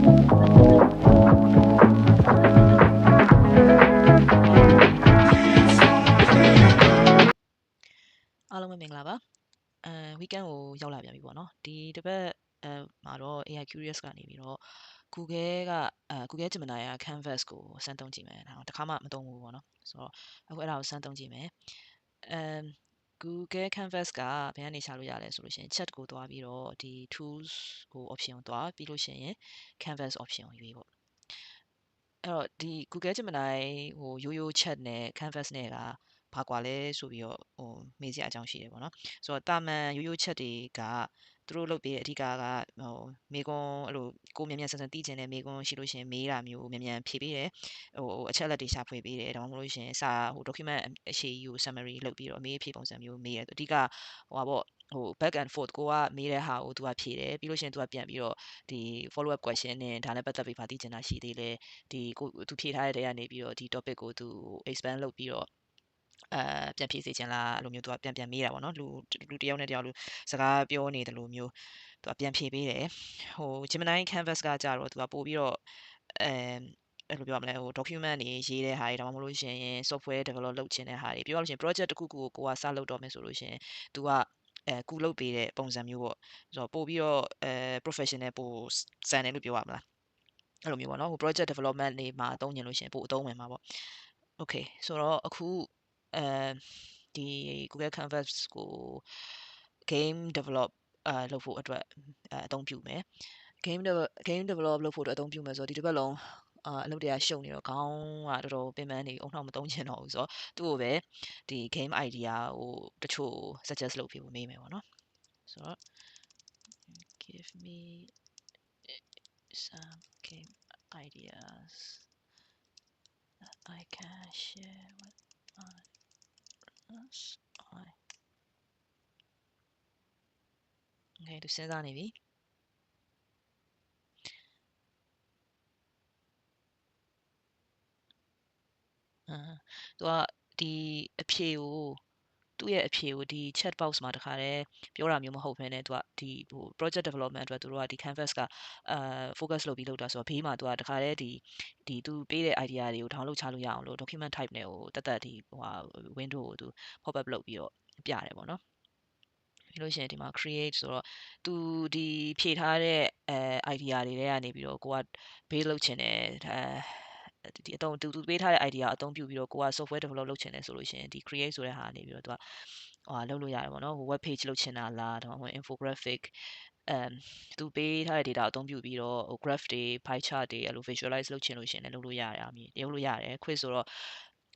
အားလုံးပဲမင်္ဂလာပါအဲ weekend ကိုရောက်လာပြန်ပြီပေါ့နော်ဒီတစ်ပတ်အဲမှာတော့ AI Curious ကနေပြီးတော့ Google ကအဲ Google Gemini က Canvas ကိုစမ်းသုံးကြည့်မယ်ဒါတော့တစ်ခါမှမသုံးဘူးပေါ့နော်ဆိုတော့အခုအဲ့ဒါကိုစမ်းသုံးကြည့်မယ်အဲ Google Canvas ကဘယ်ကနေရှာလို့ရလဲဆိုလို့ရှိရင် chat ကိုသွားပြီးတော့ဒီ tools ကို option ကိုသွားပြီးလို့ရှိရင် Canvas option ကိုရွေးပေါ့အဲ့တော့ဒီ Google Gemini ဟိုရိုးရိုး chat နဲ့ Canvas နဲ့ကဘာကွာလဲဆိုပြီးတော့ဟိုမေးစရာအကြောင်းရှိတယ်ပေါ့နော်ဆိုတော့တာမန်ရိုးရိုး chat တွေက သူတို့လုပ်ပေးတဲ့အဓိကကဟိုမေကွန်းအဲ့လိုကိုမြန်မြန်ဆန်ဆန်တည်ကျင်တဲ့မေကွန်းရှိလို့ရှိရင်မေးတာမျိုးမြန်မြန်ဖြေပေးတယ်ဟိုအချက်လက်တွေရှာဖွေပေးတယ်ဒါမှမဟုတ်လို့ရှိရင်စာဟို document အရှိကြီးကို summary လုပ်ပြီးတော့မေးဖြေပုံစံမျိုးမေးတယ်အဓိကဟိုပါပေါ့ဟို back and forth ကိုကမေးတဲ့ဟာကိုသူကဖြေတယ်ပြီးလို့ရှိရင်သူကပြန်ပြီးတော့ဒီ follow up question နဲ့ဒါနဲ့ပတ်သက်ပြီးဗာသိချင်တာရှိသေးလဲဒီကိုသူဖြေထားတဲ့တဲကနေပြီးတော့ဒီ topic ကိုသူ expand လုပ်ပြီးတော့ အဲပြန်ဖြည့်စေချင်လားအဲ့လိုမျိုးသူကပြန်ပြန်မေးတာပေါ့နော်လူလူတယောက်နဲ့တယောက်လူစကားပြောနေတယ်လို့မျိုးသူကပြန်ဖြည့်ပေးတယ်ဟို Gemini Canvas ကကြတော့သူကပို့ပြီးတော့အဲအဲ့လိုပြောရမလဲဟို document တွေရေးတဲ့ဟာတွေဒါမှမဟုတ်လို့ရှိရင် software develop လုပ်ချင်တဲ့ဟာတွေပြောရလို့ရှိရင် project တစ်ခုခုကိုကိုကစလုပ်တော့မယ်ဆိုလို့ရှိရင် तू ကအဲကူလုပ်ပေးတဲ့ပုံစံမျိုးပေါ့ဆိုတော့ပို့ပြီးတော့အဲ professional ပိုစံတယ်လို့ပြောရမလားအဲ့လိုမျိုးပေါ့နော်ဟို project development တွေမှာအသုံးညင်လို့ရှိရင်ပို့အသုံးဝင်မှာပေါ့ okay ဆိုတော့အခု အဲဒီ Google Canvas ကို game develop အာလုပ်ဖို့အတွက်အသုံးပြုမယ် game game develop လုပ်ဖို့အတွက်အသုံးပြုမယ်ဆိုတော့ဒီတစ်ပတ်လုံးအာအလုပ်တွေကရှုံနေတော့ခေါင်းကတော်တော်ပင်ပန်းနေအုံနောက်မသုံးချင်တော့ဘူးဆိုတော့သူ့ကိုပဲဒီ game idea ကိုတချို့ suggest လုပ်ပြီးမေးမယ်ပေါ့နော်ဆိုတော့ give me some game ideas that I can share with others I Okay သူစဉ်းစားနေပြီအာသူကဒီအဖြေကို သူ့ရဲ့အဖြေကိုဒီ chat box မှာတခါတည်းပြောတာမျိုးမဟုတ်ဘဲနဲ့သူကဒီဟို project development အတွက်သူတို့ကဒီ canvas ကအာ focus လုပ်ပြီးလုပ်တာဆိုတော့ဘေးမှာသူကတခါတည်းဒီဒီသူပေးတဲ့ idea တွေကို download ချလို့ရအောင်လို့ document type နဲ့ဟိုတက်တက်ဒီဟိုဟာ window ကိုသူ pop up လုပ်ပြီးတော့ပြတယ်ပေါ့နော်ပြီးလို့ရှိရင်ဒီမှာ create ဆိုတော့သူဒီဖြည့်ထားတဲ့အဲ idea တွေထဲကနေပြီးတော့ကိုက base လုပ်ချင်တယ်အဲ ဒီအတုံးသူသူပေးထားတဲ့ idea အသုံးပြုပြီးတော့ကိုက software develop လုပ်ချင်တယ်ဆိုလို့ရှိရင်ဒီ create ဆိုတဲ့ဟာနေပြီးတော့သူကဟိုလုပ်လို့ရတယ်ပေါ့နော်ဟို web page လုပ်ချင်တာလားဒါမှမဟုတ် infographic အမ်သူပေးထားတဲ့ data အသုံးပြုပြီးတော့ဟို graph တွေ pie chart တွေအဲ့လို visualize လုပ်ချင်လို့ရှိရင်လည်းလုပ်လို့ရတယ်အမြင်လုပ်လို့ရတယ် quiz ဆိုတော့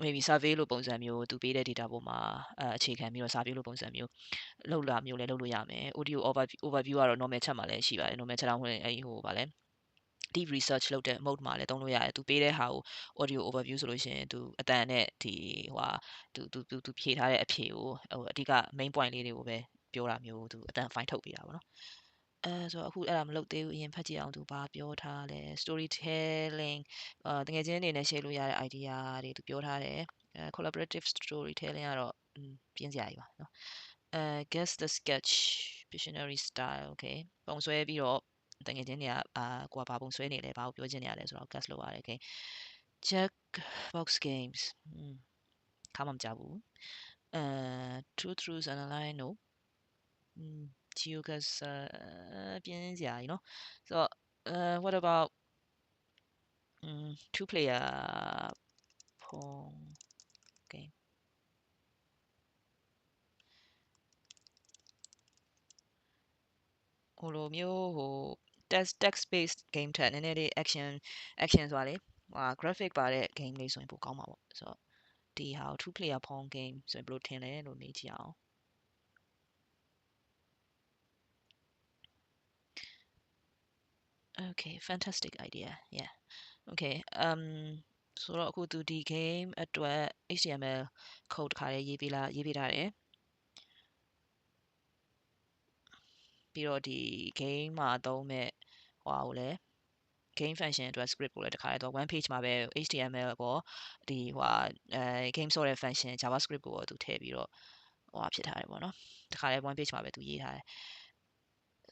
maybe survey လို့ပုံစံမျိုးသူပေးတဲ့ data ပေါ်မှာအဲအခြေခံပြီးတော့စာပြုလို့ပုံစံမျိုးလောက်လာမျိုးလည်းလုပ်လို့ရမယ် audio overview overview ကတော့ normal chat မှာလည်းရှိပါတယ် normal chat တော့ဝင်အဲဒီဟိုဗာလဲ deep research လုပ်တဲ့ mode မှာလည်းသုံးလို့ရတယ်။ तू ပေးတဲ့ဟာကို audio overview ဆိုလို့ရှိရင် तू အတန်နဲ့ဒီဟိုဟာ तू तू तू तू ဖြည့်ထားတဲ့အဖြေကိုဟိုအဓိက main point လေးတွေကိုပဲပြောတာမျိုး तू အတန် fine ထုတ်ပေးတာပေါ့နော်။အဲဆိုတော့အခုအဲ့ဒါမလုပ်သေးဘူးအရင်ဖတ်ကြည့်အောင် तू ဘာပြောထားလဲ storytelling အာတကယ်ချင်းအနေနဲ့ share လုပ်ရတဲ့ idea တွေ तू ပြောထားတယ်။ collaborative storytelling ကတော့ပြင်းစရာကြီးပါနော်။အဲ guess the sketch visionary style okay ပုံဆွဲပြီးတော့ တကယ်ချင်းတွေကအာကိုကဘာပုံဆွဲနေလဲဘာကိုပြောချင်နေရလဲဆိုတော့ cast လုပ်ရတယ် okay jack box games ခါမှမကြဘူးအဲ true truths analyze no geocast ပြင်းစရာကြီးနော်ဆိုတော့ uh what about um two player pong game ဟိုလိုမျိုးဟို text text based game ထက်နည်းနည်းလေး action action ဆိုတာလေဟာ graphic ပါတဲ့ game လေးဆိုရင်ပိုကောင်းမှာပေါ့ဆိုတော့ဒီဟာ two player pong game ဆိုရင်ဘယ်လိုထင်လဲလို့မေးကြည့်အောင် Okay, fantastic idea. Yeah. Okay. Um ဆိုတော့အခုသူဒီ game အတွက် HTML code တစ်ခါလေးရေးပေးလာရေးပေးထားတယ် ပြီးတော့ဒီ game မှာသုံးမဲ့ဟိုဟာကိုလည်း game function အတွက် script ကိုလည်းတခါလေးတော့ one page မှာပဲ HTML ကိုဒီဟိုဟာအဲ game ဆော့တဲ့ function JavaScript ကိုသူထည့်ပြီးတော့ဟိုဟာဖြစ်ထားတယ်ပေါ့နော်တခါလေး one page မှာပဲသူရေးထားတယ်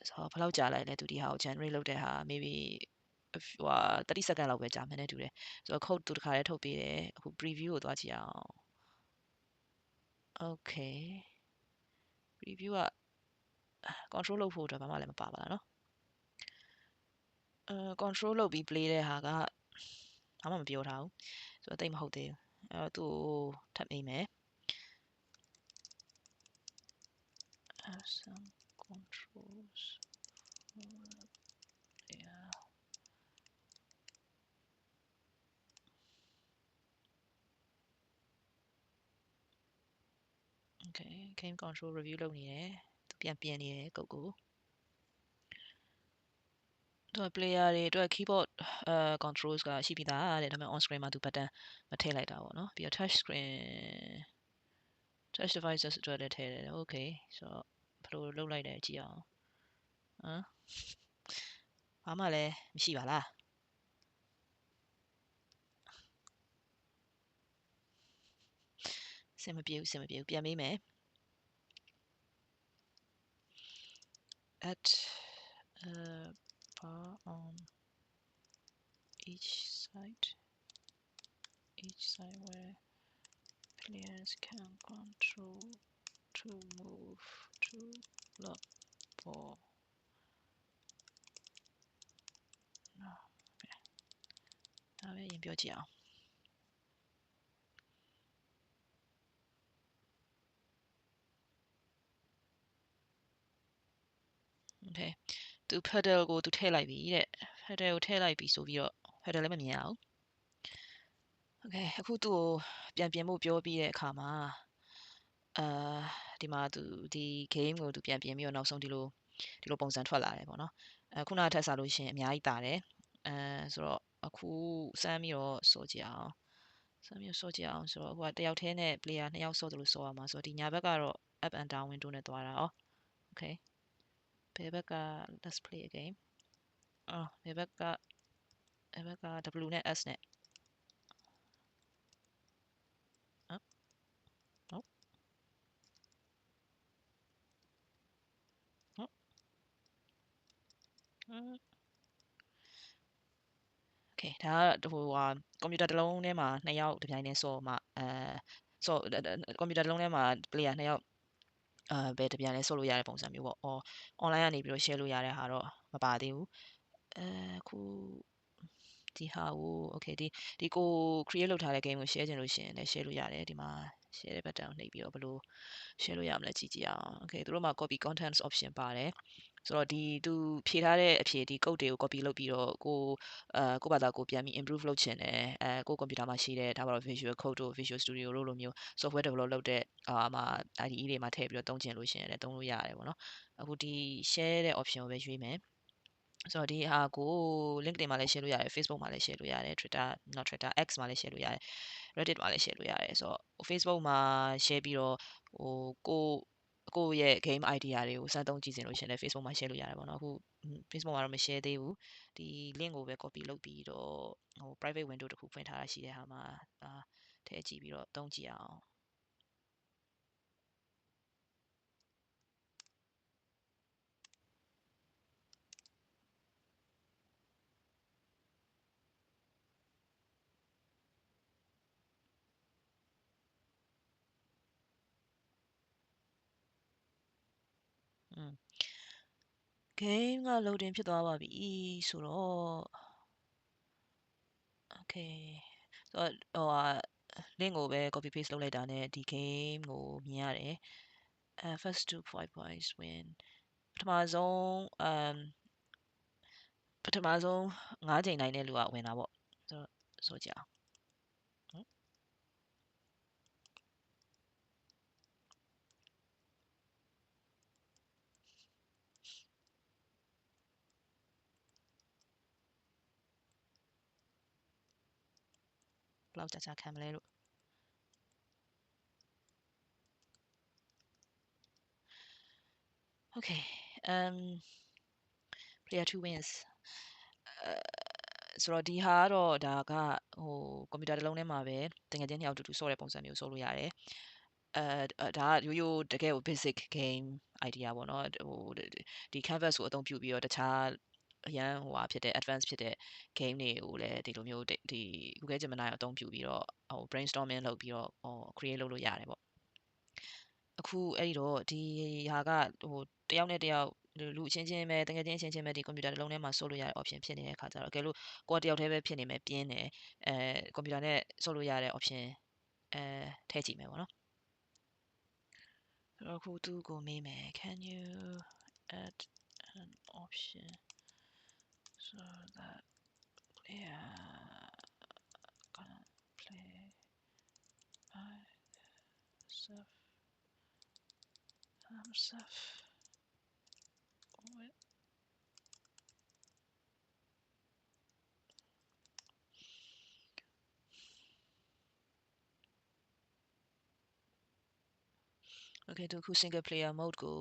ဆိုတော့ဘယ်လောက်ကြာလိုက်လဲသူဒီဟာကို generate လုပ်တဲ့ဟာ maybe ဟိုဟာ30 second လောက်ပဲကြာမယ်နဲ့တူတယ်ဆိုတော့ code သူတစ်ခါတည်းထုတ်ပေးတယ်အခု preview ကိုသွားကြည့်အောင် okay preview က control လုပ်ဖို့အတွက်ဘာမှလည်းမပါပါလားเนาะအဲ control လုပ်ပြီး play တဲ့ဟာကဘာမှမပြောထားဘူးဆိုတော့တိတ်မဟုတ်သေးဘူးအဲတော့သူ့ကိုထပ်မိမယ် have some controls yeah okay game control review လုပ်နေတယ်သူ ပြန်ပြင်နေတယ်ကုတ်ကိုသူက player တွေအတွက် keyboard အဲ controls ကရှိပြီးသားတဲ့ဒါပေမဲ့ on screen မှာသူ button မထည့်လိုက်တာပေါ့နော်ပြီးတော့ touch screen touch devices အတွက်လည်းထည့်တယ် okay ဆိုတော့ဘယ်လိုလုပ်လိုက်လဲကြည့်အောင်ဟမ်ဘာမှလည်းမရှိပါလားစင်မပြေဘူးစင်မပြေဘူးပြန်မေးမယ် at uh, a bar on each side each side where players can control to move to the ball no, 那边已经标记啊。 သူ pedal ကိုသူထည့်လိုက်ပြီတဲ့ pedal ကိုထည့်လိုက်ပြီဆိုပြီးတော့ pedal လည်းမမြင်ရအောင် okay အခုသူ့ကိုပြန်ပြင်ဖို့ပြောပြီးတဲ့အခါမှာအာဒီမှာသူဒီ game ကိုသူပြန်ပြင်ပြီးတော့နောက်ဆုံးဒီလိုဒီလိုပုံစံထွက်လာတယ်ပေါ့နော်အဲခုနကထက်စားလို့ရှိရင်အများကြီးတာတယ်အဲဆိုတော့အခုစမ်းပြီးတော့စောကြည့်အောင်စမ်းပြီးတော့စောကြည့်အောင်ဆိုတော့ဟိုကတယောက်တည်းနဲ့ player နှစ်ယောက်စောတယ်လို့စောရမှာဆိုတော့ဒီညာဘက်ကတော့ up and down window နဲ့သွားတာอ๋อ okay ဘယ်ဘက်က let's play a game အော်ဘယ်ဘက်ကဘယ်ဘက်က W နဲ့ S နဲ့ဟုတ်ဟုတ်ဟုတ် okay ဒါကဟိုဟာကွန်ပျူတာတစ်လုံးထဲမှာနှစ်ယောက်တစ်ပြိုင်တည်းစောမှအဲစောကွန်ပျူတာတစ်လုံးထဲမှာ player နှစ်ယောက် အာဘယ်တပြန်လဲဆော့လို့ရတဲ့ပုံစံမျိုးပေါ့အော် online ကနေပြီးတော့ share လို့ရတဲ့ဟာတော့မပါသေးဘူးအဲခုဒီဟာကို okay ဒီဒီကို create လုပ်ထားတဲ့ game ကို share ချင်လို့ရှိရင်လည်း share လို့ရတယ်ဒီမှာ share တဲ့ button ကိုနှိပ်ပြီးတော့ဘယ်လို share လို့ရမလဲကြည့်ကြည့်အောင် okay သူတို့မှာ copy contents option ပါတယ် ဆိုတော့ဒီသူဖြည့်ထားတဲ့အဖြေဒီ code တွေကို copy လုပ်ပြီးတော့ကိုအာကိုဘာသာကိုပြန်ပြီး improve လုပ်ချင်တယ်အဲကို computer မှာရှိတဲ့ဒါပါတော့ visual code တို့ visual studio တို့လိုမျိုး software develop လုပ်တဲ့အာမှာ IDE တွေမှာထည့်ပြီးတော့သုံးချင်လို့ရှိရင်လည်းသုံးလို့ရတယ်ပေါ့နော်အခုဒီ share တဲ့ option ကိုပဲရွေးမယ်ဆိုတော့ဒီဟာကို LinkedIn မှာလည်း share လို့ရတယ် Facebook မှာလည်း share လို့ရတယ် Twitter not Twitter X မှာလည်း share လို့ရတယ် Reddit မှာလည်း share လို့ရတယ်ဆိုတော့ Facebook မှာ share ပြီးတော့ဟိုကို ကိုရဲ့ game idea တွေကိုစမ်းသုံးကြည့်စင်လို့ရှင်လည်း Facebook မှာ share လို့ရတယ်ပေါ့နော်အခု Facebook မှာတော့မ share သေးဘူးဒီ link ကိုပဲ copy လုပ်ပြီးတော့ဟို private window တစ်ခုဖွင့်ထားတာရှိတဲ့ဟာမှာအာထည့်ကြည့်ပြီးတော့သုံးကြည့်အောင်อืม game က loading ဖြစ်သွားပါပြီဆိုတော့ okay ဆိုတော့ဟိုဟာ link ကိုပဲ copy paste လုပ်လိုက်တာနဲ့ဒီ game ကိုမြင်ရတယ်အဲ first two five points win ပထမဆုံး um ပထမဆုံး၅ချိန်နိုင်တဲ့လူကဝင်တာပေါ့ဆိုတော့ဆိုကြအောင် ဘယ်လောက်ကြာကြာခံမလဲလို့ Okay um player 2 wins အဲဆိုတော့ဒီဟာကတော့ဒါကဟိုကွန်ပျူတာတစ်လုံးထဲမှာပဲတကယ်ချင်းနှစ်ယောက်တူတူဆော့တဲ့ပုံစံမျိုးဆော့လို့ရတယ်အဲဒါကရိုးရိုးတကယ်ကို basic game idea ပေါ့နော်ဟိုဒီ canvas ကိုအသုံးပြုပြီးတော့တခြား အရန်ဟိုဟာဖြစ်တဲ့ advance ဖြစ်တဲ့ game တွေကိုလည်းဒီလိုမျိုးဒီ Google Gemini ကိုအသုံးပြုပြီးတော့ဟို brainstorming လုပ်ပြီးတော့ဟို create လုပ်လို့ရတယ်ပေါ့အခုအဲ့ဒီတော့ဒီဟာကဟိုတယောက်နဲ့တယောက်လူအချင်းချင်းပဲတကယ်ချင်းအချင်းချင်းပဲဒီကွန်ပျူတာတစ်လုံးထဲမှာဆော့လို့ရတဲ့ option ဖြစ်နေတဲ့အခါကျတော့အကယ်လို့ကိုယ်တယောက်တည်းပဲဖြစ်နေမယ်ပြင်းတယ်အဲကွန်ပျူတာနဲ့ဆော့လို့ရတဲ့ option အဲထည့်ကြည့်မယ်ပေါ့နော်ဆိုတော့ခုသူကိုမေးမယ် can you add an option so that player can play by himself himself with okay သူခု single player mode ကို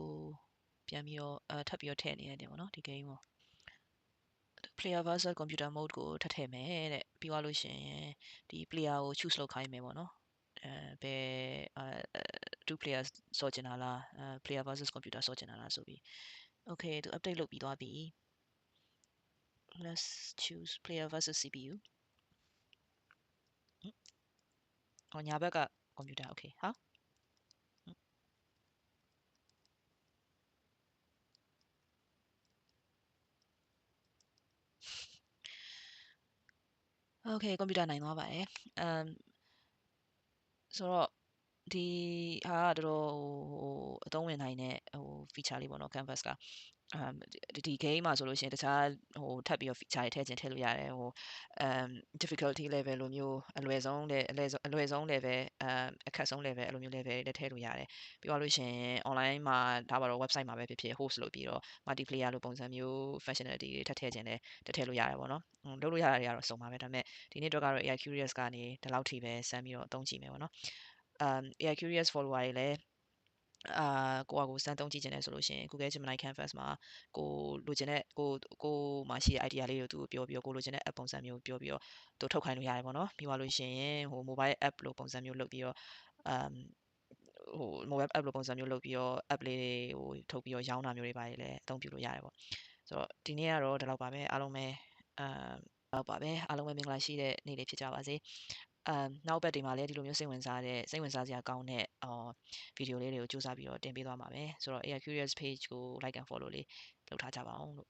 ပြန်ပြီးတော့အဲထပ်ပြီးတော့ထည့်နေရတယ်ပေါ့နော်ဒီ game ကို player versus computer mode ကိုထပ်ထည့်မယ်တဲ့ပြီးသွားလို့ရှိရင်ဒီ player ကို choose လုပ်ခိုင်းမယ်ပေါ့နော်အဲဘယ်အဲ two players စောချင်တာလားအဲ player versus computer စောချင်တာလားဆိုပြီး okay သူ update လုပ်ပြီးသွားပြီ let's choose player versus CPU ဟောညာဘက်က computer okay ဟာ โอเคကွန်ပျူတာနိုင်သွားပါတယ်အမ်ဆိုတော့ ဒီဟာကတော်တော်ဟိုအသုံးဝင်နိုင်တဲ့ဟို feature လေးပေါ့နော် canvas ကအမ်ဒီ game မှာဆိုလို့ရှိရင်တခြားဟိုထပ်ပြီးတော့ feature တွေထည့်ခြင်းထည့်လို့ရတယ်ဟိုအမ် difficulty level လိုမျိုးအလွယ်ဆုံးတဲ့အလွယ်ဆုံးအလွယ်ဆုံး level အမ်အခက်ဆုံး level အဲ့လိုမျိုး level တွေထည့်လို့ရတယ်ပြီးတော့လို့ရှိရင် online မှာဒါပါတော့ website မှာပဲဖြစ်ဖြစ် host လုပ်ပြီးတော့ multiplayer လိုပုံစံမျိုး functionality တွေထပ်ထည့်ခြင်းလည်းထည့်ထည့်လို့ရတယ်ပေါ့နော်လုပ်လို့ရတာတွေကတော့စုံပါပဲဒါပေမဲ့ဒီနေ့တော့ကတော့ AI curious ကနေဒီလောက်ထိပဲစမ်းပြီးတော့အသုံးကြည့်မယ်ပေါ့နော် အမ် AI curious follower တွေလည်းအာကိုကကိုစမ်းသုံးကြည့်ခြင်းလဲဆိုလို့ရှိရင် Google Gemini Canvas မှာကိုလိုချင်တဲ့ကိုကိုမှာရှိတဲ့ idea လေးကိုသူ့ကိုပြောပြီးတော့ကိုလိုချင်တဲ့ app ပုံစံမျိုးပြောပြီးတော့သူထုတ်ခိုင်းလို့ရတယ်ပေါ့နော်ပြီးသွားလို့ရှိရင်ဟို mobile app လိုပုံစံမျိုးလုပ်ပြီးတော့အမ်ဟို mobile app လိုပုံစံမျိုးလုပ်ပြီးတော့ app လေးတွေဟိုထုတ်ပြီးတော့ရောင်းတာမျိုးတွေပါတယ်လည်းအသုံးပြုလို့ရတယ်ပေါ့ဆိုတော့ဒီနေ့ကတော့ဒီလောက်ပါပဲအားလုံးပဲအမ်တော့ပါပဲအားလုံးပဲမင်္ဂလာရှိတဲ့နေ့လေးဖြစ်ကြပါစေ အမ်နောက်ဘက်တွေမှာလည်းဒီလိုမျိုးစိတ်ဝင်စားတဲ့စိတ်ဝင်စားစရာကောင်းတဲ့အော်ဗီဒီယိုလေးတွေကိုစူးစမ်းပြီးတော့တင်ပေးသွားမှာပဲဆိုတော့ AI Curious Page ကို like and follow လေးလုပ်ထားကြပါအောင်လို့